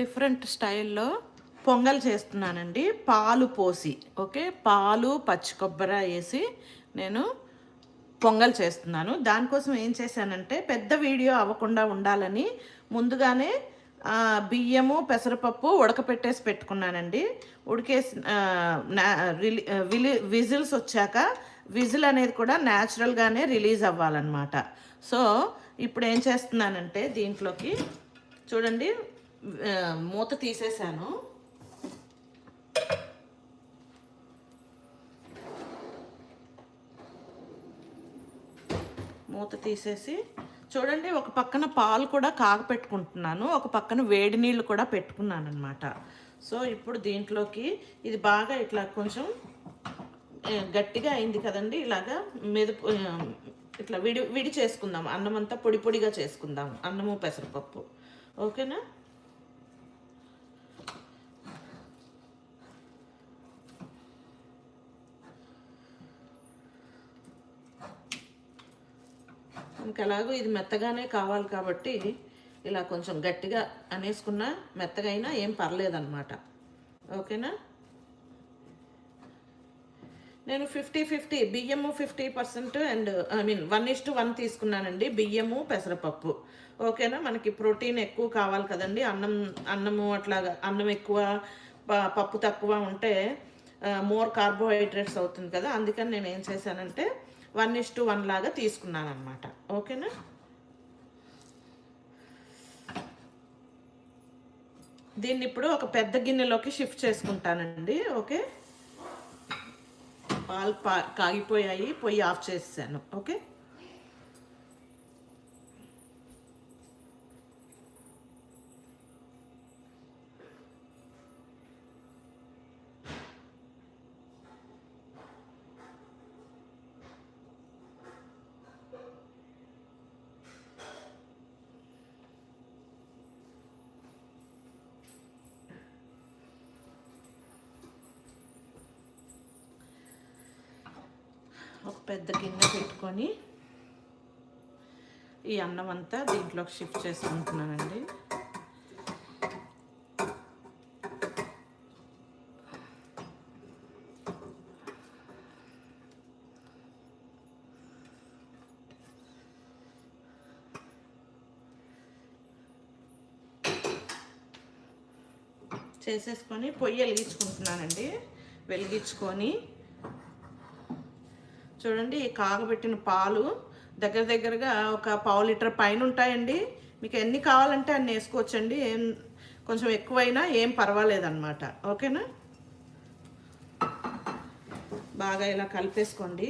Different స్టైల్లో పొంగల్ చేస్తున్నానండి. పాలు పోసి ఓకే? పాలు పచ్చి కొబ్బరి వేసి నేను పొంగల్ చేస్తున్నాను. దానికోసం ఏం చేశానంటే పెద్ద వీడియో అవ్వకుండా ఉండాలని ముందుగానే బియ్యము పెసరపప్పు ఉడకపెట్టేసి పెట్టుకున్నానండి. ఉడికేసి విలి విజిల్స్ వచ్చాక విజిల్ అనేది కూడా న్యాచురల్గానే రిలీజ్ అవ్వాలన్నమాట. సో ఇప్పుడు ఏం చేస్తున్నానంటే దీంట్లోకి చూడండి. మూత తీసేసాను. మూత తీసేసి చూడండి ఒక పక్కన పాలు కూడా కాగపెట్టుకుంటున్నాను. ఒక పక్కన వేడి నీళ్ళు కూడా పెట్టుకున్నాను అనమాట సో ఇప్పుడు దీంట్లోకి ఇది బాగా ఇట్లా కొంచెం గట్టిగా అయింది కదండి ఇలాగా మెదు ఇట్లా విడి విడి చేసుకుందాం. అన్నం అంతా పొడి పొడిగా చేసుకుందాం. అన్నము పెసరపప్పు. ఓకేనా? ఇంకా ఎలాగో ఇది మెత్తగానే కావాలి కాబట్టి ఇలా కొంచెం గట్టిగా అనేసుకున్నా మెత్తగా అయినా ఏం పర్లేదన్నమాట. ఓకేనా? నేను ఫిఫ్టీ ఫిఫ్టీ బియ్యము fifty percent and I mean one is to one తీసుకున్నానండి బియ్యము పెసరపప్పు. ఓకేనా? మనకి ప్రోటీన్ ఎక్కువ కావాలి కదండి అన్నం అన్నము అట్లాగా అన్నం ఎక్కువ ప- పప్పు తక్కువ ఉంటే మోర్ కార్బోహైడ్రేట్స్ అవుతుంది కదా అందుకని నేను ఏం చేశానంటే వన్ ఇస్ టు వన్ లాగా తీసుకున్నాను అనమాట ఓకేనా? దీన్ని ఇప్పుడు ఒక పెద్ద గిన్నెలోకి షిఫ్ట్ చేసుకుంటానండి. ఓకే? పాలు పా కాగిపోయాయి పొయ్యి ఆఫ్ చేసాను ఓకే? ఒక పెద్ద గిన్నె పెట్టుకొని ఈ అన్నం అంతా దీంట్లోకి షిఫ్ట్ చేసుకుంటున్నానండి చేసేసుకొని పొయ్యి వెలిగించుకుంటున్నానండి. వెలిగించుకొని చూడండి ఈ కాగబెట్టిన పాలు దగ్గర దగ్గరగా ఒక పావు లీటర్ పైన ఉంటాయండి. మీకు ఎన్ని కావాలంటే అన్ని వేసుకోవచ్చండి. ఏం కొంచెం ఎక్కువైనా ఏం పర్వాలేదన్నమాట. ఓకేనా? బాగా ఇలా కలిపేసుకోండి.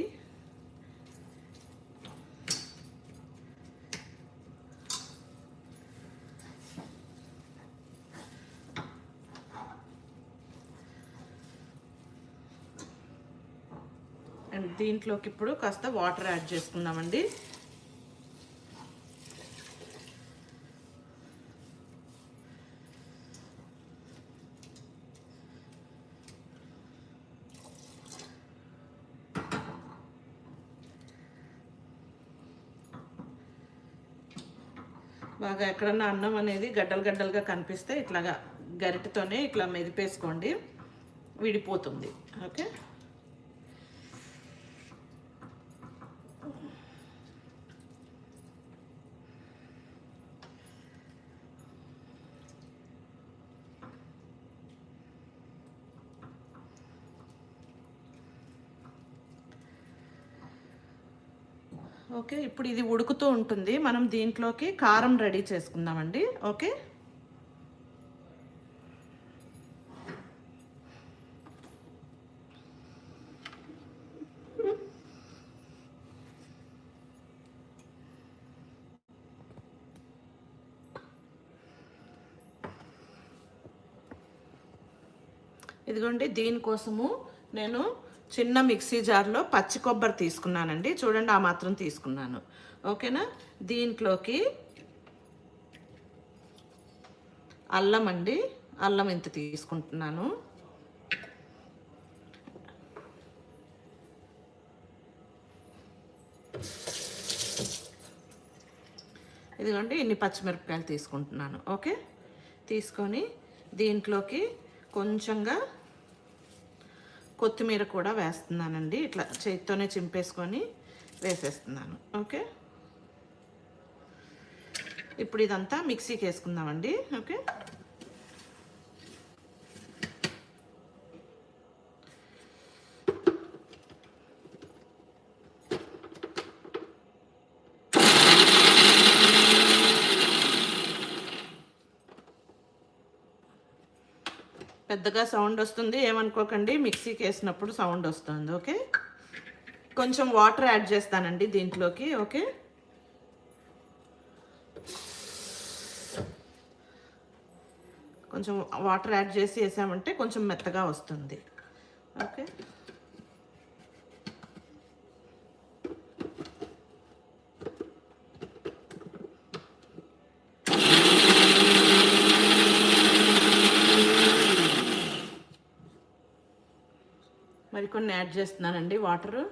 దీంట్లోకి ఇప్పుడు కాస్త వాటర్ యాడ్ చేసుకుందామండి. బాగా ఎక్కడన్నా అన్నం అనేది గడ్డలు గడ్డలుగా కనిపిస్తే ఇట్లాగా గరిటతోనే ఇట్లా మెదిపేసుకోండి. విడిపోతుంది. ఓకే? ఓకే ఇప్పుడు ఇది ఉడుకుతూ ఉంటుంది. మనం దీంట్లోకి కారం రెడీ చేసుకుందామండి. ఓకే? ఇదిగోండి దీనికోసము నేను చిన్న మిక్సీ జార్లో పచ్చి కొబ్బరి తీసుకున్నానండి. చూడండి ఆ మాత్రం తీసుకున్నాను. ఓకేనా? దీంట్లోకి అల్లం అండి. అల్లం ఇంత తీసుకుంటున్నాను. ఇదిగోండి ఇన్ని పచ్చిమిరపకాయలు తీసుకుంటున్నాను. ఓకే? తీసుకొని దీంట్లోకి కొంచెంగా కొత్తిమీర కూడా వేస్తున్నానండి. ఇట్లా చేతితోనే చింపేసుకొని వేసేస్తున్నాను. ఓకే? ఇప్పుడు ఇదంతా మిక్సీకి వేసుకుందామండి. ఓకే? పెద్దగా సౌండ్ వస్తుంది ఏమనుకోకండి మిక్సీకి వేసినప్పుడు సౌండ్ వస్తుంది ఓకే? కొంచెం వాటర్ యాడ్ చేస్తానండి దీంట్లోకి ఓకే? కొంచెం వాటర్ యాడ్ చేసి వేసామంటే కొంచెం మెత్తగా వస్తుంది ఓకే? కొన్ని యాడ్ చేస్తున్నానండి. వాటరు?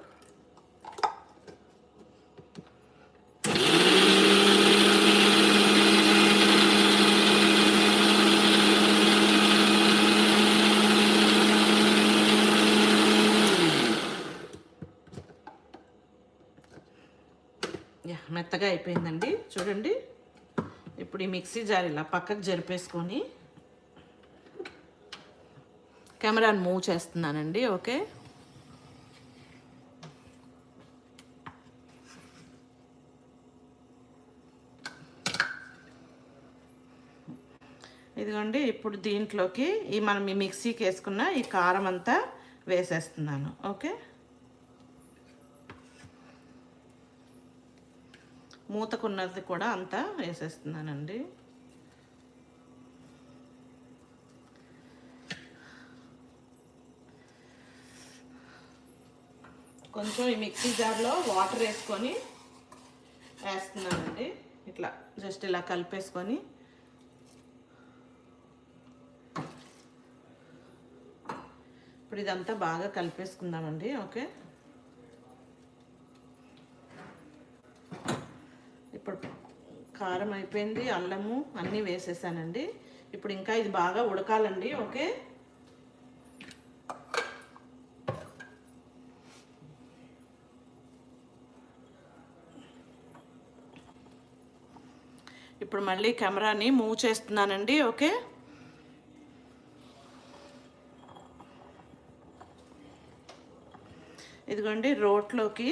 యా మెత్తగా అయిపోయిందండి. చూడండి. ఇప్పుడు ఈ మిక్సీ జార్ ఇలా పక్కకు జరిపేసుకొని కెమెరాను మూవ్ చేస్తున్నానండి. ఓకే? ఇదిగోండి ఇప్పుడు దీంట్లోకి ఈ మనం ఈ మిక్సీకి వేసుకున్న ఈ కారం అంతా వేసేస్తున్నాను. ఓకే? మూతకున్నది కూడా అంతా వేసేస్తున్నానండి. కొంచెం ఈ మిక్సీ జార్లో వాటర్ వేసుకొని వేస్తున్నానండి. ఇట్లా జస్ట్ ఇలా కలిపేసుకొని ఇప్పుడు ఇదంతా బాగా కలిపేసుకుందామండి ఓకే? ఇప్పుడు కారం అయిపోయింది అల్లము అన్నీ వేసేసానండి. ఇప్పుడు ఇంకా ఇది బాగా ఉడకాలండి ఓకే? ఇప్పుడు మళ్ళీ కెమెరాని మూవ్ చేస్తున్నానండి ఓకే? ఇదిగోండి రోట్లోకి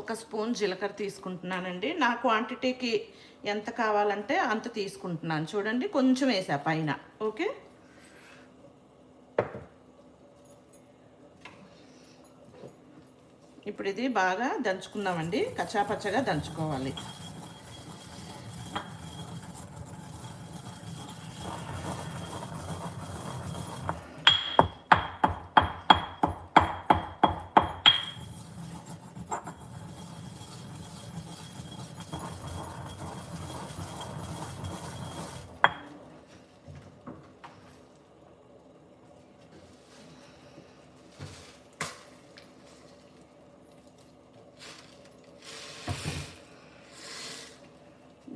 ఒక స్పూన్ జీలకర్ర తీసుకుంటున్నానండి. నా క్వాంటిటీకి ఎంత కావాలంటే అంత తీసుకుంటున్నాను. చూడండి కొంచెం వేసా పైన. ఓకే? ఇప్పుడు ఇది బాగా దంచుకుందామండి కచ్చాపచ్చగా దంచుకోవాలి.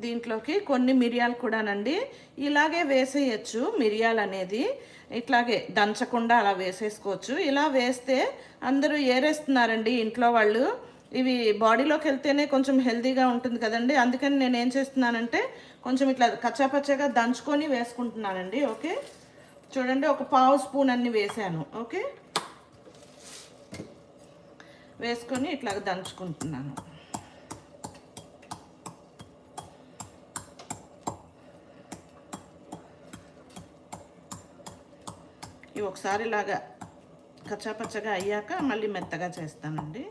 దీంట్లోకి కొన్ని మిరియాలు కూడానండి. ఇలాగే వేసేయచ్చు మిరియాలు అనేది ఇట్లాగే దంచకుండా అలా వేసేసుకోవచ్చు. ఇలా వేస్తే అందరూ ఏరేస్తున్నారండి ఇంట్లో వాళ్ళు. ఇవి బాడీలోకి వెళ్తేనే కొంచెం హెల్తీగా ఉంటుంది కదండి. అందుకని నేను ఏం చేస్తున్నానంటే కొంచెం ఇట్లా కచ్చాపచ్చగా దంచుకొని వేసుకుంటున్నానండి. ఓకే? చూడండి ఒక పావు స్పూన్ అన్ని వేసాను. ఓకే? వేసుకొని ఇట్లా దంచుకుంటున్నాను. ఇవి ఒకసారి ఇలాగా కచ్చాపచ్చగా అయ్యాక మళ్ళీ మెత్తగా చేస్తానండి.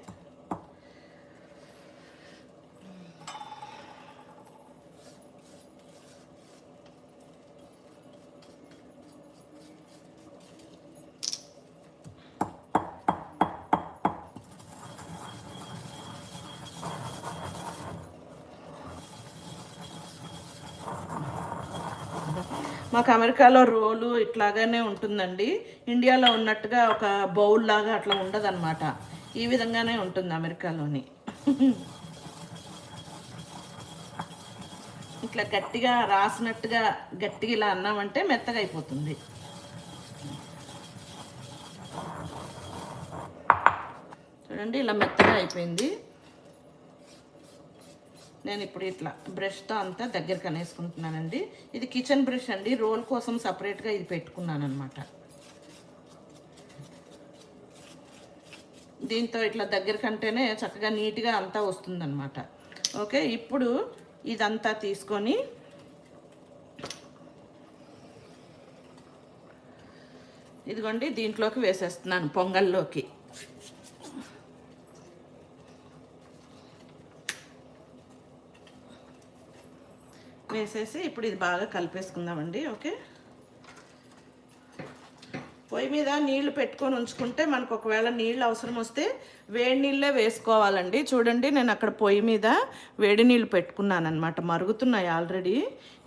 మాకు అమెరికాలో రోలు ఇట్లాగానే ఉంటుందండి. ఇండియాలో ఉన్నట్టుగా ఒక బౌల్ లాగా అట్లా ఉండదన్నమాట. ఈ విధంగానే ఉంటుంది అమెరికాలోని. ఇట్లా గట్టిగా రాసినట్టుగా గట్టిగా ఇలా అన్నామంటే మెత్తగా అయిపోతుంది చూడండి ఇలా మెత్తగా అయిపోయింది. నేను ఇప్పుడు ఇట్లా బ్రష్తో అంతా దగ్గరికి అనేసుకుంటున్నానండి. ఇది కిచెన్ బ్రష్ అండి. రోల్ కోసం సపరేట్గా ఇది పెట్టుకున్నాను అనమాట దీంతో ఇట్లా దగ్గర కంటేనే చక్కగా నీట్గా అంతా వస్తుందన్నమాట. ఓకే ఇప్పుడు ఇదంతా తీసుకొని ఇదిగోండి దీంట్లోకి వేసేస్తున్నాను పొంగల్లోకి. వేసేసి ఇప్పుడు ఇది బాగా కలిపేసుకుందామండి ఓకే? పొయ్యి మీద నీళ్ళు పెట్టుకొని ఉంచుకుంటే మనకు ఒకవేళ నీళ్ళు అవసరం వస్తే వేడి నీళ్ళే వేసుకోవాలండి. చూడండి నేను అక్కడ పొయ్యి మీద వేడి నీళ్ళు పెట్టుకున్నాను అనమాట మరుగుతున్నాయి ఆల్రెడీ.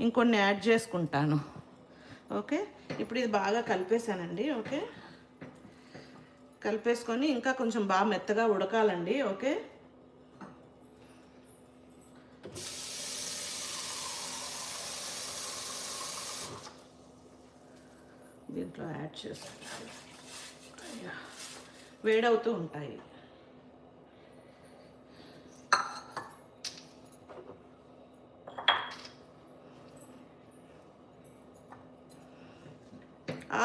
ఇంకొన్ని యాడ్ చేసుకుంటాను. ఓకే? ఇప్పుడు ఇది బాగా కలిపేసానండి ఓకే? కలిపేసుకొని ఇంకా కొంచెం బాగా మెత్తగా ఉడకాలండి ఓకే? దీంట్లో యాడ్ చేసుకుంటాను వేడవుతూ ఉంటాయి.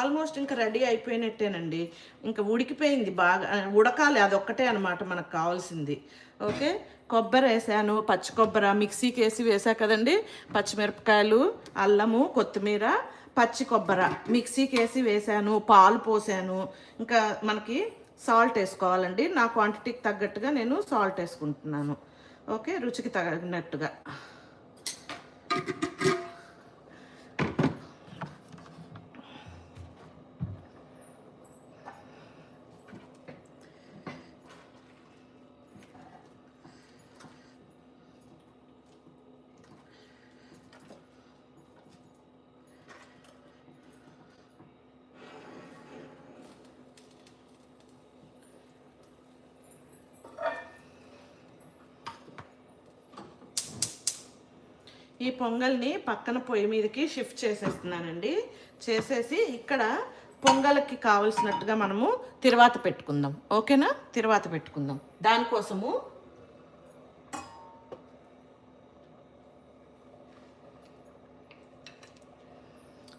ఆల్మోస్ట్ ఇంకా రెడీ అయిపోయినట్టేనండి. ఇంకా ఉడికిపోయింది బాగా ఉడకాలి అదొక్కటే అనమాట మనకు కావాల్సింది. ఓకే? కొబ్బరి వేసాను పచ్చి కొబ్బరి మిక్సీకి వేసి వేసా కదండి. పచ్చిమిరపకాయలు అల్లము కొత్తిమీర పచ్చి కొబ్బరి మిక్సీకి వేసి వేసాను పాలు పోసాను. ఇంకా మనకి సాల్ట్ వేసుకోవాలండి. నా క్వాంటిటీకి తగ్గట్టుగా నేను సాల్ట్ వేసుకుంటున్నాను. ఓకే రుచికి తగినట్టుగా ఈ పొంగల్ని పక్కన పొయ్యి మీదకి షిఫ్ట్ చేసేస్తున్నానండి. చేసేసి ఇక్కడ పొంగల్కి కావలసినట్టుగా మనము తిరువాత పెట్టుకుందాం. ఓకేనా? తిరువాత పెట్టుకుందాం. దానికోసము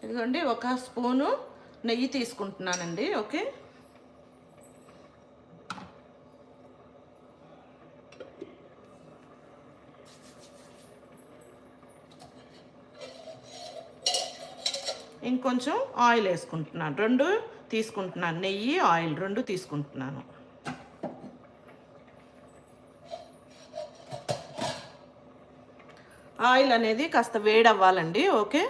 ఇదిగోండి ఒక స్పూను నెయ్యి తీసుకుంటున్నానండి. ఓకే? ఇంకొంచెం ఆయిల్ వేసుకుంటున్నాను. రెండు తీసుకుంటున్నాను. నెయ్యి ఆయిల్ రెండు తీసుకుంటున్నాను. ఆయిల్ అనేది కాస్త వేడవ్వాలండి. ఓకే?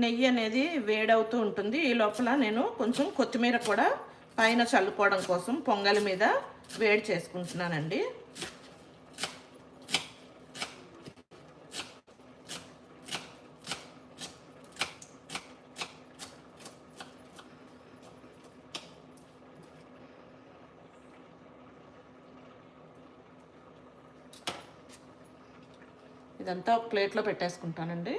నెయ్యి అనేది వేడవుతూ ఉంటుంది. ఈ లోపల నేను కొంచెం కొత్తిమీర కూడా పైన చల్లుకోవడం కోసం పొంగలి మీద వేడి చేసుకుంటున్నానండి. ఇదంతా ఒక ప్లేట్లో పెట్టేసుకుంటానండి.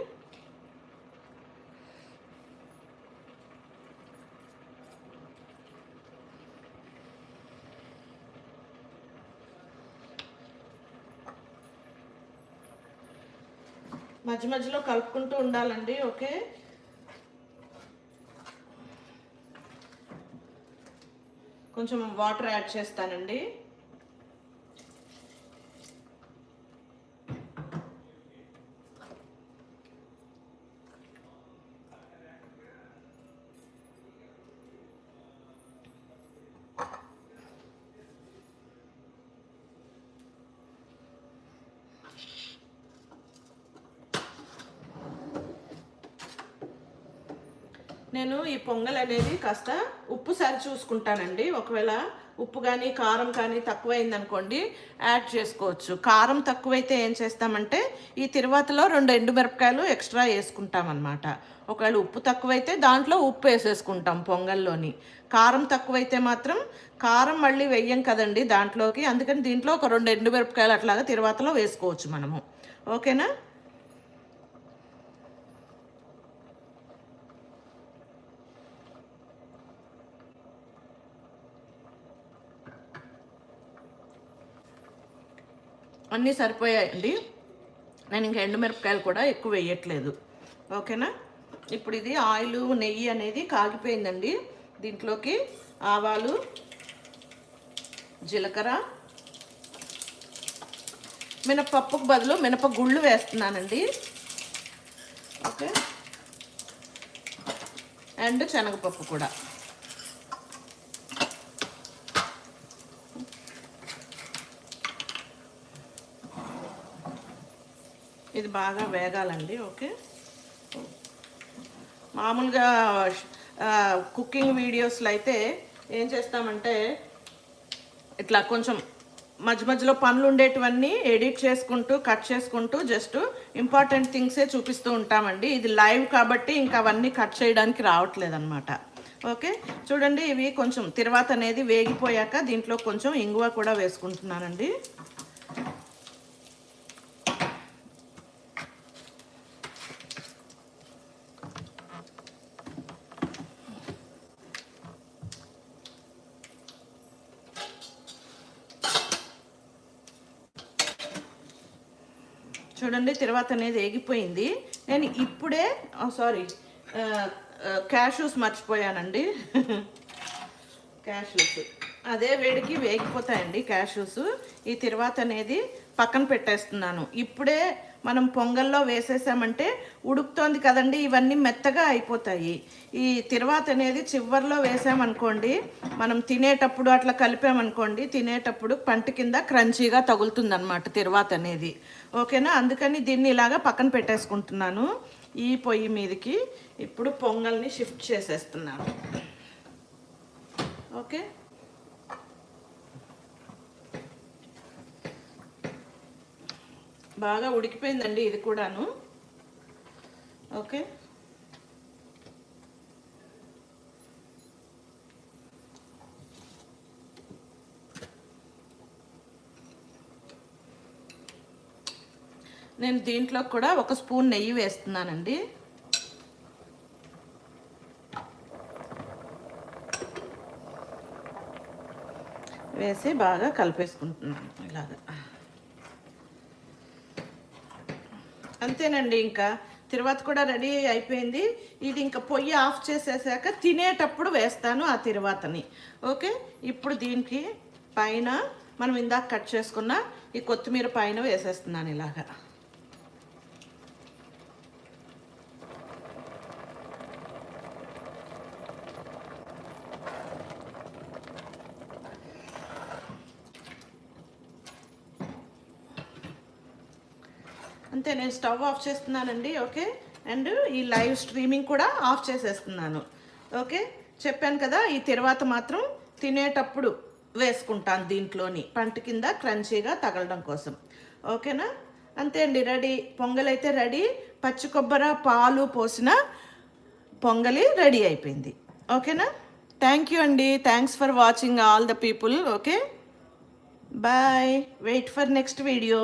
మధ్య మధ్యలో కలుపుకుంటూ ఉండాలండి ఓకే? కొంచెం వాటర్ యాడ్ చేస్తానండి. నేను ఈ పొంగల్ అనేది కాస్త ఉప్పు సరి చూసుకుంటానండి. ఒకవేళ ఉప్పు కానీ కారం కానీ తక్కువైంది అనుకోండి యాడ్ చేసుకోవచ్చు. కారం తక్కువైతే ఏం చేస్తామంటే ఈ తిరువాతలో రెండు ఎండుమిరపకాయలు ఎక్స్ట్రా వేసుకుంటామన్నమాట. ఒకవేళ ఉప్పు తక్కువైతే దాంట్లో ఉప్పు వేసేసుకుంటాం పొంగల్లోని. కారం తక్కువైతే మాత్రం కారం మళ్ళీ వెయ్యం కదండి దాంట్లోకి. అందుకని దీంట్లో ఒక రెండు ఎండుమిరపకాయలు అట్లాగా తిరువాతలో వేసుకోవచ్చు మనము. ఓకేనా? అన్నీ సరిపోయాయండి. నేను ఇంకా ఎండుమిరపకాయలు కూడా ఎక్కువ వేయట్లేదు. ఓకేనా? ఇప్పుడు ఇది ఆయిల్ నెయ్యి అనేది కాగిపోయిందండి. దీంట్లోకి ఆవాలు జీలకర్ర మినపప్పుకు బదులు మినప గుళ్ళు వేస్తున్నానండి. ఓకే? అండ్ శనగపప్పు కూడా. ఇది బాగా వేగాలండి ఓకే? మామూలుగా కుకింగ్ వీడియోస్లో అయితే ఏం చేస్తామంటే ఇట్లా కొంచెం మధ్య మధ్యలో పనులు ఉండేటివన్నీ ఎడిట్ చేసుకుంటూ కట్ చేసుకుంటూ జస్ట్ ఇంపార్టెంట్ థింగ్సే చూపిస్తూ ఉంటామండి. ఇది లైవ్ కాబట్టి ఇంకా అవన్నీ కట్ చేయడానికి రావట్లేదు అనమాట ఓకే? చూడండి ఇవి కొంచెం తర్వాత అనేది వేగిపోయాక దీంట్లో కొంచెం ఇంగువ కూడా వేసుకుంటున్నానండి. చూడండి తర్వాత అనేది ఏగిపోయింది. నేను ఇప్పుడే సారీ క్యాషూస్ మర్చిపోయానండి. క్యాషూస్ అదే వేడికి వేగిపోతాయండి క్యాషూస్ ఈ తర్వాత అనేది పక్కన పెట్టేస్తున్నాను. ఇప్పుడే మనం పొంగల్లో వేసేసామంటే ఉడుకుతోంది కదండి ఇవన్నీ మెత్తగా అయిపోతాయి. ఈ తిరువాత అనేది చివర్లో వేసామనుకోండి మనం తినేటప్పుడు అట్లా కలిపామనుకోండి తినేటప్పుడు పంట కింద క్రంచీగా తగులుతుంది అనమాట తిరువాత అనేది. ఓకేనా? అందుకని దీన్ని ఇలాగా పక్కన పెట్టేసుకుంటున్నాను. ఈ పొయ్యి మీదకి ఇప్పుడు పొంగల్ని షిఫ్ట్ చేసేస్తున్నాను. ఓకే? బాగా ఉడికిపోయిందండి ఇది కూడాను. ఓకే. నేను దీంట్లో కూడా ఒక స్పూన్ నెయ్యి వేస్తున్నానండి. వేసి బాగా కలిపేసుకుంటున్నాను ఇలాగా. అంతేనండి ఇంకా. తిరువాత కూడా రెడీ అయిపోయింది. ఇది ఇంకా పొయ్యి ఆఫ్ చేసేసాక తినేటప్పుడు వేస్తాను ఆ తిరువాతని. ఓకే? ఇప్పుడు దీనికి పైన మనం ఇందాక కట్ చేసుకున్న ఈ కొత్తిమీర పైన వేసేస్తున్నాను ఇలాగా అంతే నేను స్టవ్ ఆఫ్ చేస్తున్నానండి ఓకే? అండ్ ఈ లైవ్ స్ట్రీమింగ్ కూడా ఆఫ్ చేసేస్తున్నాను ఓకే? చెప్పాను కదా ఈ తర్వాత మాత్రం తినేటప్పుడు వేసుకుంటాను దీంట్లోని పంట కింద క్రంచీగా తగలడం కోసం ఓకేనా? అంతే అండి రెడీ. పొంగల్ అయితే రెడీ. పచ్చి కొబ్బరి పాలు పోసిన పొంగలి రెడీ అయిపోయింది ఓకేనా? థ్యాంక్ యూ అండి. Thanks for watching all the people okay? Bye wait for next video